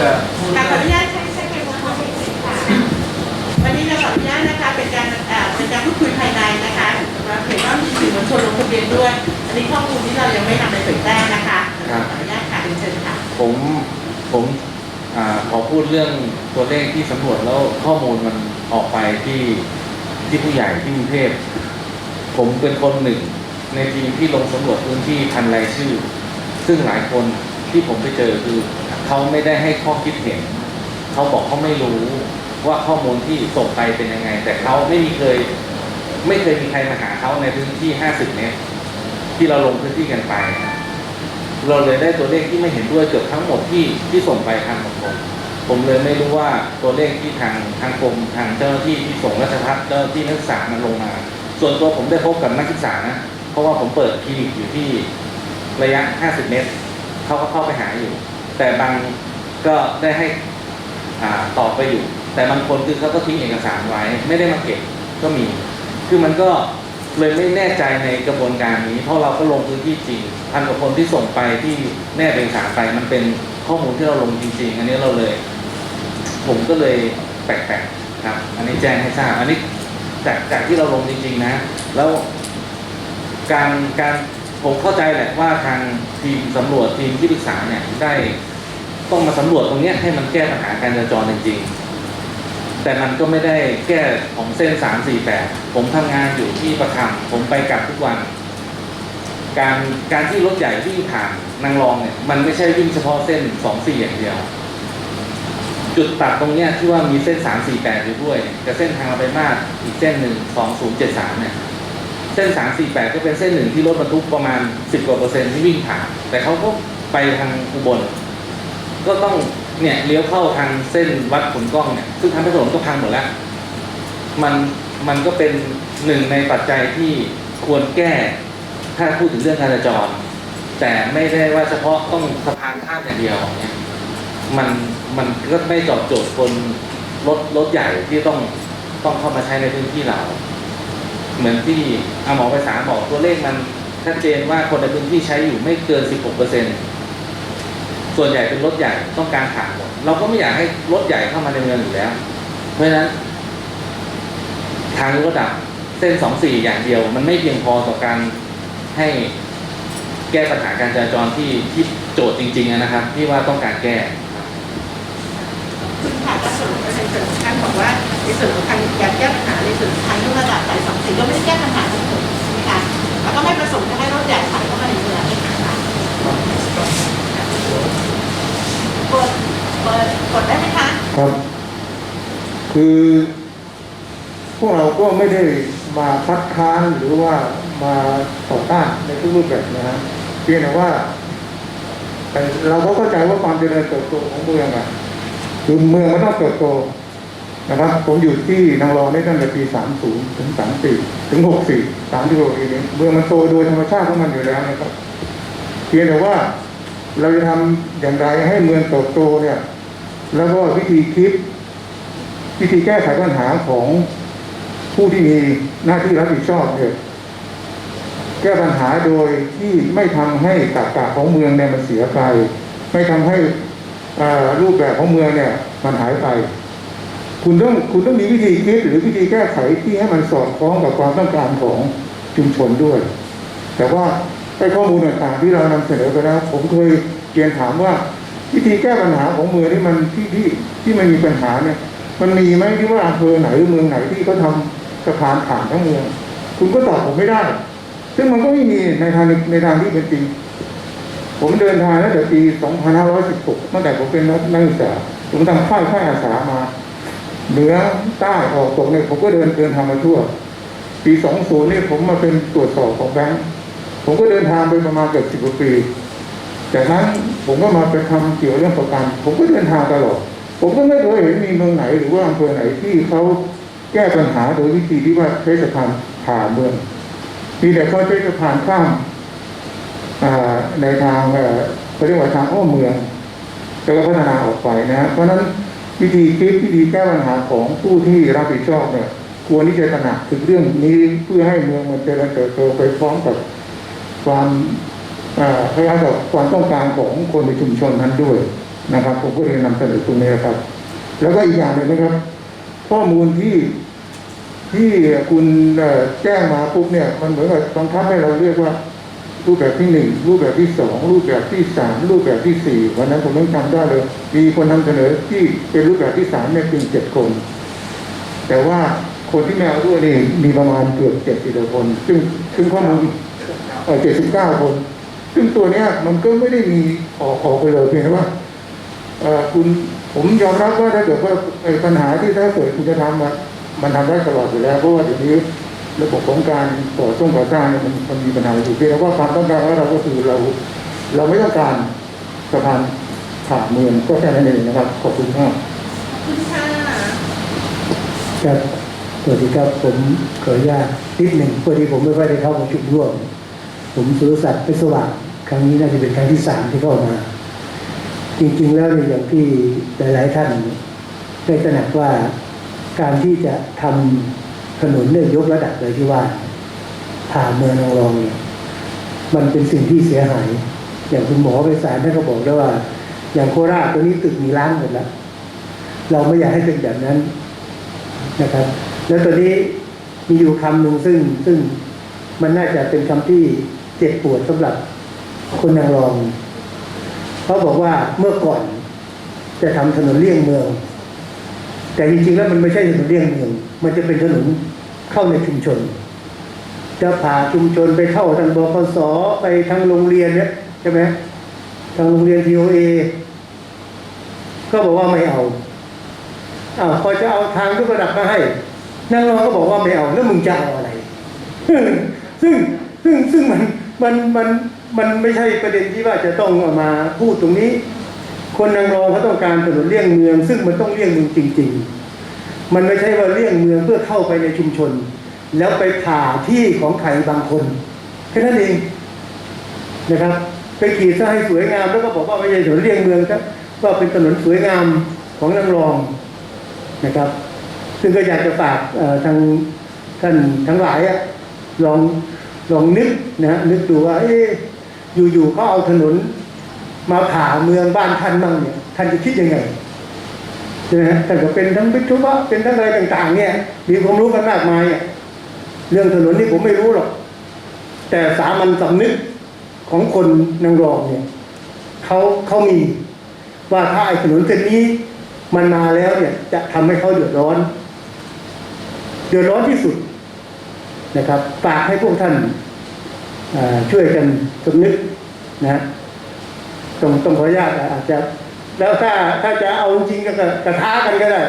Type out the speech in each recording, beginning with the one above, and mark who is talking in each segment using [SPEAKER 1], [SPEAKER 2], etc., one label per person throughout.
[SPEAKER 1] จะพูด
[SPEAKER 2] ค่ะขออนุ
[SPEAKER 1] เรื่อง
[SPEAKER 2] ญาตใช้ใช้ไมโครโฟนค่ะวันนี้เราขออนุญาตนะคะเป็นการเอ่อเป็นการพูดคุยภายในนะคะเราเห็นว่ามีสื่อมวลชนลงทะเบียนด้วย อันนี้ข้อมูลที่เรายังไม่นำไปเผยแพร่นะคะขออนุญาตค่ะเรียนเชิญค่ะ
[SPEAKER 1] ผมผมอ่าขอพูดเรื่องตัวเลขที่สำรวจแล้วข้อมูลมันออกไปที่ที่ผู้ใหญ่ที่กรุงเทพผมเป็นคนหนึ่งในทีมที่ลงสำรวจพื้นที่พันรายชื่อ ซึ่งหลายคน ที่ผมไปเจอคือเขาไม่ได้ให้ข้อคิดเห็นเขาบอกเขาไม่รู้ว่าข้อมูลที่ส่งไปเป็นยังไง แต่เขาไม่มีเคย ไม่เคยมีใครมาหาเขาในพื้นที่ 50 เมตรที่เราลงพื้นที่กันไปเราเลยได้ตัวเลขที่ไม่เห็นด้วยเกือบทั้งหมดที่ที่ส่งไปทางของผมผมเลยไม่รู้ว่าตัวเลขที่ทางทางกรมทางเจ้าหน้าที่ที่ส่งราชพัฒน์เจ้าหน้าที่นักศึกษามันลงมา ส่วนตัวผมได้พบกับนักศึกษานะเพราะว่าผมเปิดคลินิกอยู่ที่ระยะ 50 เมตร เขาก็เข้าไปหาอยู่ แต่บางก็ได้ให้อ่าตอบไปอยู่ แต่บางคนคือเขาก็ทิ้งเอกสารไว้ ไม่ได้มาเก็บก็มี คือมันก็เลยไม่แน่ใจในกระบวนการนี้ เพราะเราก็ลงพื้นที่จริงพันกว่าคนที่ส่งไปที่แนบเอกสารไปมันเป็นข้อมูลที่เราลงจริง ๆ อันนี้เราเลย ผมก็เลยแปลกๆครับ อันนี้แจ้งให้ทราบอันนี้จากจากที่เราลงจริง ๆ นะ แล้วการการ ผมเข้าใจแหละว่าทางทีมสำรวจทีมที่ปรึกษาเนี่ยได้ต้องมาสำรวจตรงนี้ให้มันแก้ปัญหาการจราจรจริงๆ แต่มันก็ไม่ได้แก้ของเส้นสามสี่แปดผมทำงานอยู่ที่ประคำผมไปกลับทุกวัน การการที่รถใหญ่วิ่งผ่านนางรองเนี่ยมันไม่ใช่วิ่งเฉพาะเส้นสองสี่อย่างเดียว จุดตัดตรงเนี้ยที่ว่ามีเส้นสามสี่แปดอยู่ด้วยกับเส้นทางเราไปมากอีกเส้นหนึ่งสองศูนย์เจ็ดสามเนี่ย เส้นสามสี่แปดก็เป็นเส้นหนึ่งที่รถบรรทุกประมาณสิบกว่าเปอร์เซ็นต์ที่วิ่งผ่าน แต่เขาก็ไปทางอุบล ก็ต้องเนี่ยเลี้ยวเข้าทางเส้นวัดขุนกล้องเนี่ย ซึ่งทางถนนก็พังหมดแล้ว มันมันก็เป็นหนึ่งในปัจจัยที่ควรแก้ถ้าพูดถึงเรื่องการจราจร แต่ไม่ได้ว่าเฉพาะต้องสะพานข้ามอย่างเดียวเนี่ยมันมันก็ไม่ตอบโจทย์คนรถรถใหญ่ที่ต้องต้องเข้ามาใช้ในพื้นที่เรา เหมือนที่อาหมอไปสาบอกตัวเลขมันชัดเจนว่าคนในพื้นที่ใช้อยู่ไม่เกิน 16เปอร์เซ็นส่วนใหญ่เป็นรถใหญ่ต้องการผ่านหมดเราก็ไม่อยากให้รถใหญ่เข้ามาในเมืองอยู่แล้ว เพราะฉะนั้น ทางระดับเส้นสองสี่อย่างเดียว มันไม่เพียงพอต่อการให้แก้ปัญหาการจราจรที่ที่โจทย์จริง ๆ นะครับ ที่ว่าต้องการแก้
[SPEAKER 2] คุณค่ะ ส่วนของท่านบอกว่าในส่วนของทางการแก้ปัญหาในส่วนของทางยกระดับสายสองสีก็ไม่ได้แก้ปัญหาทั้งหมดใช่ไหมคะแล้วก็ไม่ประสงค์จะให้รถใหญ่ผ่านเข้ามาในเมืองค่ะกดเปิดกดได้ไหมคะ
[SPEAKER 3] ครับ คือพวกเราก็ไม่ได้มาคัดค้านหรือว่ามาต่อต้านในทุกรูปแบบนะฮะเพียงแต่ว่าแต่เราก็เข้าใจว่าความเจริญเติบโตของเมืองอะคือเมืองมันต้องเติบโต นะครับ ผมอยู่ที่นางรองได้ตั้งแต่ปี 30 ถึง 34 ถึง 64 36ปีนี้เมืองมันโตโดยธรรมชาติของมันอยู่แล้วนะครับ เพียงแต่ว่าเราจะทำอย่างไรให้เมืองเติบโตเนี่ย แล้วก็วิธีคิด วิธีแก้ไขปัญหาของผู้ที่มีหน้าที่รับผิดชอบเนี่ยแก้ปัญหาโดยที่ไม่ทำให้ตากาของเมืองเนี่ยมันเสียไป ไม่ทำให้รูปแบบของเมืองเนี่ย มันหายไป คุณต้องคุณต้องมีวิธีคิดหรือวิธีแก้ไขที่ให้มันสอดคล้องกับความต้องการของชุมชนด้วย แต่ว่าไอ้ข้อมูลต่างๆที่เรานำเสนอไปแล้วผมเคยเรียนถามว่า วิธีแก้ปัญหาของเมืองที่มันที่ที่ที่มันมีปัญหาเนี่ย มันมีไหมที่ว่าอำเภอไหนหรือเมืองไหนที่เขาทำสะพานผ่านทั้งเมือง คุณก็ตอบผมไม่ได้ ซึ่งมันก็ไม่มีในทางในทางที่เป็นจริงผมเดินทางตั้งแต่ปี 2516ตั้งแต่ผมเป็นนักนักศึกษาผมทำค่ายค่ายอาสามา เหนือใต้ออกตกเนี่ยผมก็เดินเดินทางมาทั่ว ปี20เนี่ยผมมาเป็นตรวจสอบของแบงค์ผมก็เดินทางไปประมาณเกือบสิบกว่าปีจากนั้นผมก็มาไปทำเกี่ยวเรื่องประกัน ผมก็เดินทางตลอด ผมก็ไม่เคยเห็นมีเมืองไหนหรือว่าอำเภอไหนที่เขาแก้ปัญหาโดยวิธีที่ว่าใช้สะพานผ่านเมืองมีแต่เขาใช้สะพานข้ามในทางเอ่อเขาเรียกว่าทางอ้อมเมืองแล้วก็พัฒนาออกไปนะ เพราะฉะนั้น วิธีคิดวิธีแก้ปัญหาของผู้ที่รับผิดชอบเนี่ยควรที่จะตระหนักถึงเรื่องนี้เพื่อให้เมืองมันเจริญเติบโตไปพร้อมกับความอ่าคล้ายๆกับความต้องการของคนในชุมชนนั้นด้วยนะครับผมก็เลยนำเสนอตรงนี้นะครับ แล้วก็อีกอย่างหนึ่งนะครับ ข้อมูลที่ที่คุณแจ้งมาปุ๊บเนี่ย มันเหมือนกับบังคับให้เราเรียกว่า รูปแบบที่หนึ่งรูปแบบที่สองรูปแบบที่สามรูปแบบที่สี่วันนั้นผมยังจำได้เลย มีคนนำเสนอที่เป็นรูปแบบที่สามเนี่ยเพียงเจ็ดคน แต่ว่าคนที่ไม่เอาด้วยนี่มีประมาณเกือบเจ็ดสิบคน ซึ่งซึ่งข้อมูลเจ็ดสิบเก้าคน ซึ่งตัวเนี้ยมันก็ไม่ได้มีออกออกไปเลยเพียงแต่ว่าเอคุณผมยอมรับว่าถ้าเกิดว่าปัญหาที่ถ้าเกิดคุณจะทำมันทำได้ตลอดอยู่แล้วเพราะว่าเดี๋ยวนี้ ระบบของการก่อสร้างก่อสร้างเนี่ยมันมันมีปัญหาอยู่เพียงแต่ว่าความต้องการของเราก็คือเรา เราไม่ต้องการสะพานผ่านเมืองก็แค่นั้นเองนะครับ ขอบคุณมาก
[SPEAKER 2] คุณค่ะ
[SPEAKER 4] ครับสวัสดีครับผมขออนุญาตนิดหนึ่งพอดีผมไม่ค่อยได้เข้าประชุมร่วม ผมสุรศักดิ์เพชรสว่างครั้งนี้น่าจะเป็นครั้งที่สามที่เข้ามา จริงๆแล้วเนี่ยอย่างที่หลาย ๆ ท่านได้ตระหนักว่าการที่จะทำ ถนนเนี่ยยกระดับเลยที่ว่าผ่าเมืองนางรองเนี่ยมันเป็นสิ่งที่เสียหาย อย่างคุณหมอไปสารท่านก็บอกแล้วว่า อย่างโคราชตัวนี้ตึกมีล้างหมดแล้ว เราไม่อยากให้เป็นแบบนั้นนะครับ แล้วตอนนี้มีอยู่คำหนึ่งซึ่งซึ่งมันน่าจะเป็นคำที่เจ็บปวดสำหรับคนนางรองเขาบอกว่าเมื่อก่อนจะทำถนนเลี่ยงเมือง แต่จริงๆแล้วมันไม่ใช่ถนนเลี่ยงเมือง มันจะเป็นถนนเข้าในชุมชน จะผ่าชุมชนไปเข้าทางบคสไปทางโรงเรียนเนี่ยใช่ไหมทางโรงเรียนทีโอเอก็บอกว่าไม่เอาอ้าวพอจะเอาทางยกระดับมาให้นางรองก็บอกว่าไม่เอาแล้วมึงจะเอาอะไร ซึ่งซึ่งซึ่งมันมันมันมันไม่ใช่ประเด็นที่ว่าจะต้องเอามาพูดตรงนี้ คนนางรองเขาต้องการถนนเลี่ยงเมือง ซึ่งมันต้องเลี่ยงเมืองจริง ๆ มันไม่ใช่ว่าเลี่ยงเมืองเพื่อเข้าไปในชุมชน แล้วไปผ่าที่ของใครบางคนแค่นั้นเองนะครับไปขีดซะให้สวยงามแล้วก็บอกว่าไม่ใช่ถนนเลี่ยงเมืองครับว่าเป็นถนนสวยงามของนางรองนะครับ ซึ่งก็อยากจะฝากทางท่านทั้งหลายลองลองนึกนะฮะนึกดูว่าเอ๊ะอยู่ๆเขาเอาถนน มาผ่าเมืองบ้านท่านบ้างเนี่ยท่านจะคิดยังไงใช่ไหมฮะท่านก็เป็นทั้งวิทยุวะเป็นทั้งอะไรต่าง ๆ เนี่ย มีความรู้กันมากมายอะเรื่องถนนนี่ผมไม่รู้หรอก แต่สามัญสำนึกของคนนางรองเนี่ยเขาเขามีว่าถ้าไอ้ถนนเส้นนี้มันมาแล้วเนี่ย จะทำให้เขาเดือดร้อน เดือดร้อนที่สุดนะครับฝากให้พวกท่านช่วยกันสำนึกนะ ต้องต้องขออนุญาตอาจจะ แล้วถ้าถ้าจะเอาจริงก็กระท้ากันก็ได้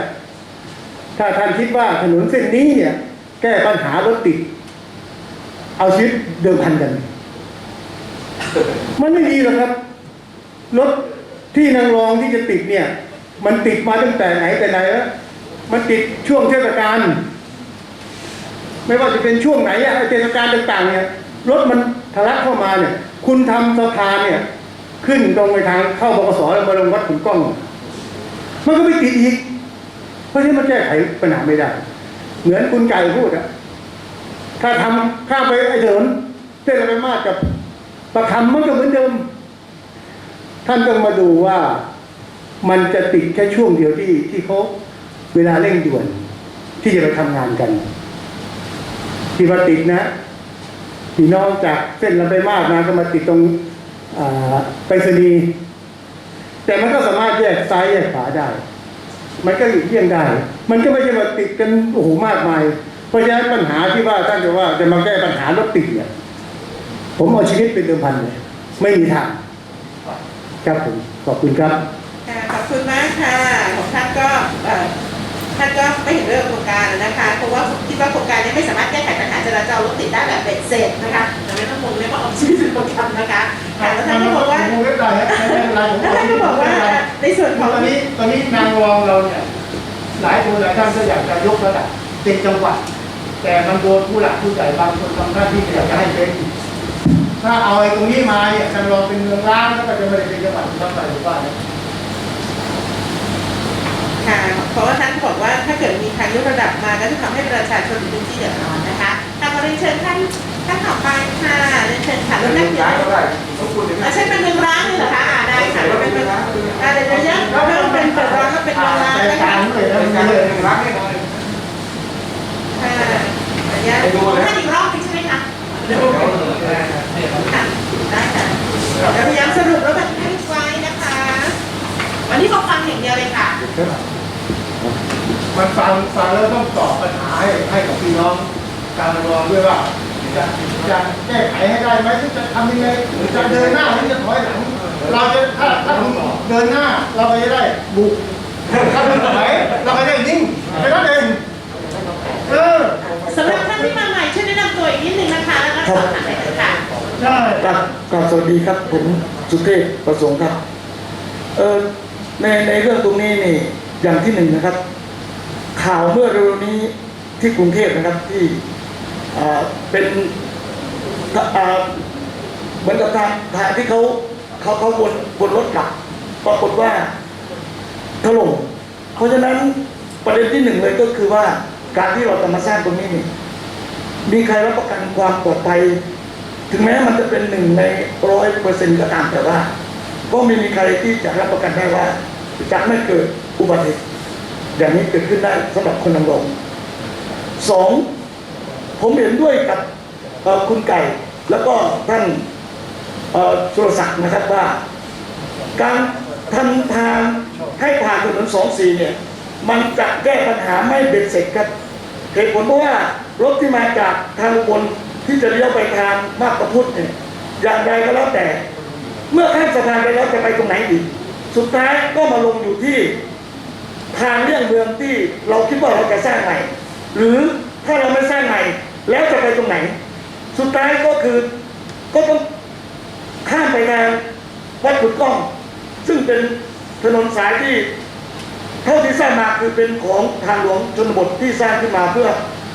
[SPEAKER 4] ถ้าท่านคิดว่าถนนเส้นนี้เนี่ย แก้ปัญหารถติด เอาชีวิตเดิมพันกัน มันไม่ดีหรอกครับ รถที่นางรองที่จะติดเนี่ย มันติดมาตั้งแต่ไหนแต่ไหนแล้วมันติดช่วงเทศกาลไม่ว่าจะเป็นช่วงไหนอะเทศกาลต่างๆเนี่ยรถมันทะลักเข้ามาเนี่ย คุณทำสะพานเนี่ย ขึ้นตรงไปทางเข้าบกสแล้วมาลงวัดขุนกล้อง มันก็ไม่ติดอีก เพราะฉะนั้นมันแก้ไขปัญหาไม่ได้ เหมือนคุณไก่พูดอะถ้าทำข้ามไปไอ้ถนนเส้นอะไรมากกับประคำมันก็เหมือนเดิม ท่านต้องมาดูว่ามันจะติดแค่ช่วงเดียวที่ที่เขาเวลาเร่งด่วน ที่จะไปทำงานกันที่ว่าติดนะพี่น้องจากเส้นลำไปมากมาก็มาติดตรง ไปรษณีย์แต่มันก็สามารถแยกซ้ายแยกขวาได้ มันก็หลีกเลี่ยงได้ มันก็ไม่ใช่ว่าติดกันโอ้โหมากมาย เพราะฉะนั้นปัญหาที่ว่าท่านจะว่าจะมาแก้ปัญหารถติดเนี่ย ผมเอาชีวิตเป็นเดิมพันเลยไม่มีทางครับผมขอบคุณครับ
[SPEAKER 2] ขอบคุณมากค่ะของท่านก็ ท่านก็ไม่เห็นด้วยกับโครงการนะคะเพราะว่าคิดว่าโครงการนี้ไม่สามารถแก้ไขปัญหาจราจรรถติดได้แบบเบ็ดเสร็จนะคะแต่ไม่ต้องงงเรียกว่าเอาชีวิตเป็นประกันนะคะแล้วท่านก็บอกว่า
[SPEAKER 5] ไม่เป็นไรไม่เป็นไรผม
[SPEAKER 2] ท่านก็บอกว่าในส่วนของ
[SPEAKER 5] ตอนนี้ตอนนี้นางรองเราเนี่ยหลายคนหลายท่านก็อยากจะยกระดับเป็นจังหวัด แต่มันโดนผู้หลักผู้ใหญ่บางคนทำหน้าที่อยากจะให้เป็นถ้าเอาไอ้ตรงนี้มาเนี่ยนางรองเป็นเมืองร้างแล้วก็จะไม่ได้เป็นจังหวัดทั้งไปหรือว่าเนี่ย
[SPEAKER 2] ทาง เพราะว่าท่านบอกว่าถ้าเกิดมีทางยกระดับมาก็จะทำให้ประชาชนพื้นที่เดือดร้อนนะคะทางเราเรียนเชิญท่านท่านต่อไปค่ะเรียนเชิญค่ะแล้วนั่งเดี๋ยว
[SPEAKER 5] ใช่เป็นเมืองร้างเหร
[SPEAKER 2] อคะอ่าได้ค่ะเป็นเมืองร้างอะไรเยอะๆเริ่มเป็นเปิดร้านก็เป็นเมืองร้างนะคะท่านอีกรอบนึงใช่ไหมคะเดี๋ยวพยายามสรุปแล้วแบบให้ไว้นะคะ วันนี้ขอฟังอย่างเดียวเลยค่ะ
[SPEAKER 5] มันฟังฟังแล้วต้องตอบปัญหาให้ให้กับพี่น้อง การรองด้วยว่าจะจะแก้ไขให้ได้ไหมหรือจะทำยังไงหรือจะเดินหน้าหรือจะถอยหลังเราจะถ้าถ้าคุณเดินหน้าเราก็จะได้บุกถ้าคุณถอยเราก็ได้นิ่งแค่นั้นเองเออ
[SPEAKER 2] สำหรับท่านที่มาใหม่ช่วยแนะนำตัวอีกนิดนึงนะคะแล้วก็สอบถามได้เลยค่ะ
[SPEAKER 5] ใช่
[SPEAKER 6] ครับครับสวัสดีครับผมสุเทพประสงค์ครับเออในในเรื่องตรงนี้นี่อย่างที่หนึ่งนะครับ ข่าวเมื่อเร็วนี้ที่กรุงเทพนะครับที่เป็นเหมือนกับทางทางที่เขาเขาเขาวนวนรถกลับปรากฏว่าถล่มเพราะฉะนั้นประเด็นที่หนึ่งเลยก็คือว่าการที่เราจะมาสร้างตรงนี้นี่มีใครรับประกันความปลอดภัย ถึงแม้มันจะเป็นหนึ่งในร้อยเปอร์เซ็นต์ก็ตามแต่ว่า ก็ไม่มีใครที่จะรับประกันได้ว่าจะไม่เกิดอุบัติเหตุ อย่างนี้เกิดขึ้นได้สำหรับคนดำรงสองผมเห็นด้วยกับคุณไก่แล้วก็ท่านเอ่อสุรศักดิ์นะครับว่า การทำทางให้ผ่านถนนสองสี่เนี่ย มันจะแก้ปัญหาไม่เบ็ดเสร็จครับเหตุผลเพราะว่ารถที่มาจากทางบนที่จะเลี้ยวไปทางมาบตาพุธเนี่ยอย่างไรก็แล้วแต่ เมื่อข้ามสะพานไปแล้วจะไปตรงไหนอีก สุดท้ายก็มาลงอยู่ที่ ทางเลี่ยงเมืองที่เราคิดว่าเราจะสร้างใหม่ หรือถ้าเราไม่สร้างใหม่แล้วจะไปตรงไหน สุดท้ายก็คือก็ต้องข้ามไปทางวัดขุดกล้อง ซึ่งเป็นถนนสายที่เท่าที่สร้างมาคือเป็นของทางหลวงชนบทที่สร้างขึ้นมาเพื่อ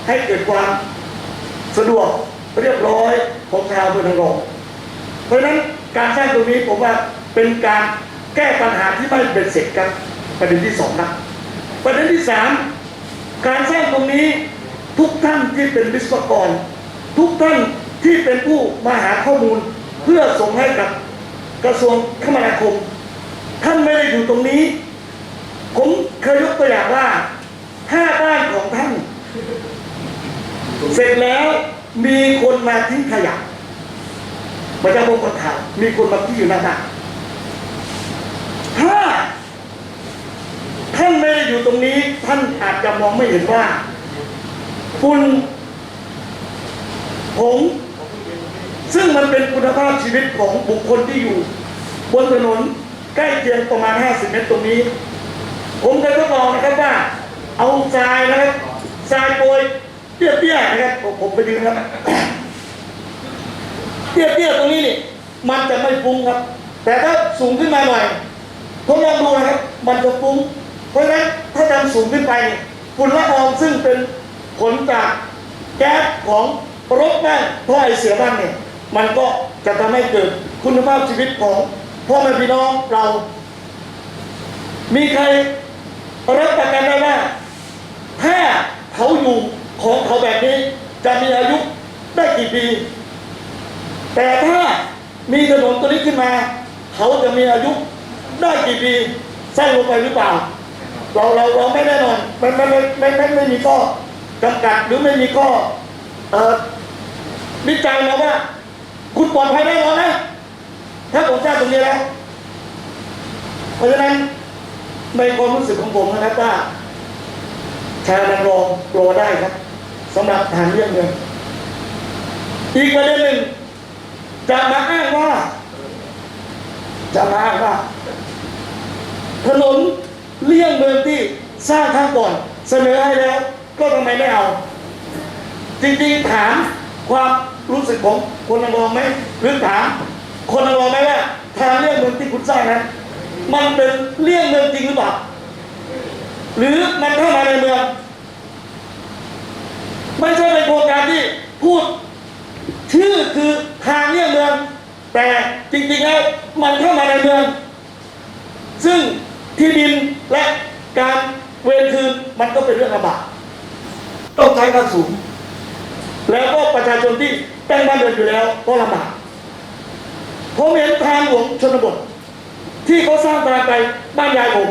[SPEAKER 6] ให้เกิดความสะดวกเรียบร้อยของชาวอำเภอทางรองเพราะฉะนั้นการสร้างตรงนี้ผมว่าเป็นการแก้ปัญหาที่ไม่เบ็ดเสร็จครับประเด็นที่สองครับ ประเด็นที่สามการสร้างตรงนี้ทุกท่านที่เป็นวิศวกร ทุกท่านที่เป็นผู้มาหาข้อมูล เพื่อส่งให้กับกระทรวงคมนาคม ท่านไม่ได้อยู่ตรงนี้ ผมเคยยกตัวอย่างว่าถ้าบ้านของท่าน เสร็จแล้วมีคนมาทิ้งขยะประจำวงคนข่าวมีคนมาที่อยู่หน้าบ้านถ้า ท่านไม่ได้อยู่ตรงนี้ ท่านอาจจะมองไม่เห็นว่าฝุ่นผงซึ่งมันเป็นคุณภาพชีวิตของบุคคลที่อยู่ บนถนนใกล้เคียงประมาณ 50 เมตรตรงนี้ ผมเคยทดลองนะครับว่า เอาทรายนะครับทรายโปรยเตี้ยๆนะครับผมผมไปยืนครับเตี้ยๆตรงนี้นี่มันจะไม่ฟุ้งครับ แต่ถ้าสูงขึ้นมาหน่อยทดลองดูนะครับ มันจะฟุ้ง เพราะฉะนั้นถ้าทำสูงขึ้นไปนี่ฝุ่นละอองซึ่งเป็นผลจากแก๊สของรถบ้างท่อไอเสียบ้างเนี่ยมันก็จะทำให้เกิดคุณภาพชีวิตของพ่อแม่พี่น้องเรา มีใครรับประกันได้ว่าถ้าเขาอยู่ของเขาแบบนี้จะมีอายุได้กี่ปี แต่ถ้ามีถนนตัวนี้ขึ้นมา เขาจะมีอายุได้กี่ปีสั้นลงไปหรือเปล่า เราเราเราไม่แน่นอนไม่ไม่ไม่ไม่ไม่ไม่มีข้อจำกัดหรือไม่มีข้อเอ่อวิจัยมาว่า คุณปลอดภัยแน่นอนนะถ้าผมสร้างตรงนี้แล้วเพราะฉะนั้นในความรู้สึกของผมนะครับว่าชาลังรองรอได้ครับสำหรับทางเรื่องเงินอีกประเด็นหนึ่งจะมาอ้างว่าจะมาอ้างว่าถนน เลี่ยงเมืองที่สร้างข้างก่อนเสนอให้แล้ว ก็ทำไมไม่เอา จริงๆถามความรู้สึกของคนนรองไหมหรือถามคนนรองไหมว่าทางเลี่ยงเมืองที่คุณสร้างนั้นมันเป็นเลี่ยงเมืองจริงหรือเปล่าหรือมันเข้ามาในเมืองไม่ใช่เป็นโครงการที่พูดชื่อคือทางเลี่ยงเมือง แต่จริงๆแล้วมันเข้ามาในเมือง ซึ่ง ที่ดินและการเวรคืนมันก็เป็นเรื่องลำบากต้องใช้ค่าสูง แล้วก็ประชาชนที่เป็นบ้านเรือนอยู่แล้วก็ลำบากผมเห็นทางหลวงชนบท ที่เขาสร้างทาไปบ้านยายผม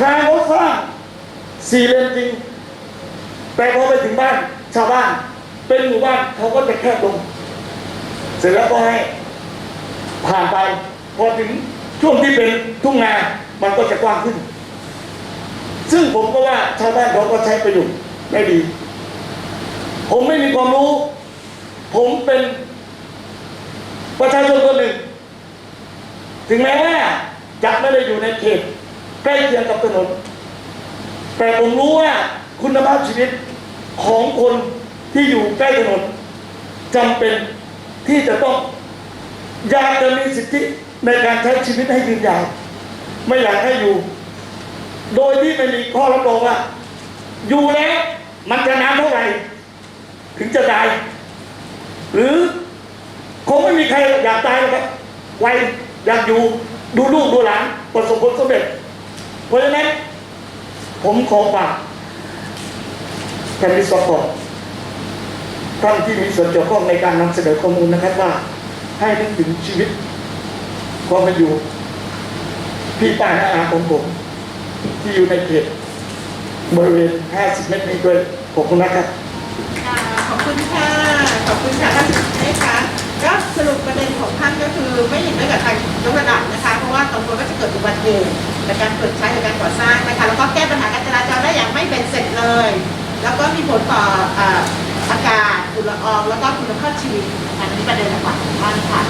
[SPEAKER 6] ทางเขาสร้างสี่เลนจริง แต่พอไปถึงบ้านชาวบ้าน เป็นหมู่บ้านเขาก็จะแคบลง เสร็จแล้วก็ให้ผ่านไปพอถึง ช่วงที่เป็นทุ่งนามันก็จะกว้างขึ้น ซึ่งผมก็ว่าชาวบ้านเขาก็ใช้ประโยชน์ได้ดี ผมไม่มีความรู้ ผมเป็นประชาชนคนหนึ่ง ถึงแม้ว่าจะไม่ได้อยู่ในเขตใกล้เคียงกับถนน แต่ผมรู้ว่าคุณภาพชีวิตของคนที่อยู่ใกล้ถนนจำเป็นที่จะต้องอยากจะมีสิทธิ ในการใช้ชีวิตให้ยืนยาวไม่อยากให้อยู่ โดยที่ไม่มีข้อรับรองว่าอยู่แล้วมันจะนานเท่าไหร่ ถึงจะตาย หรือคงไม่มีใครอยากตายหรอกครับวัยอยากอยู่ดูลูกดูหลานประสบผลสำเร็จเพราะฉะนั้นผมขอฝากท่านวิศวกรท่านที่มีส่วนเกี่ยวข้องในการนำเสนอข้อมูลนะครับว่าให้นึกถึงชีวิต ความเป็นอยู่พี่ป้าน้าอาของผมที่อยู่ในเขตบริเวณ 50 เมตรนี้ด้วยขอบคุณนะครับ
[SPEAKER 2] ค่ะขอบคุณค่ะ ขอบคุณค่ะท่านนะคะก็สรุปประเด็นของท่านก็คือไม่เห็นด้วยกับทางยกระดับนะคะ เพราะว่าตรงนก็จะเกิดอุบัติเหตุจากการเปิดใช้จากการก่อสร้างนะคะ แล้วก็แก้ปัญหาการจราจรได้อย่างไม่เป็นเสร็จเลย แล้วก็มีผลต่ออากาศฝุ่นละออง แล้วก็คุณภาพชีวิตอันนี้ประเด็นหลักของท่านค่ะ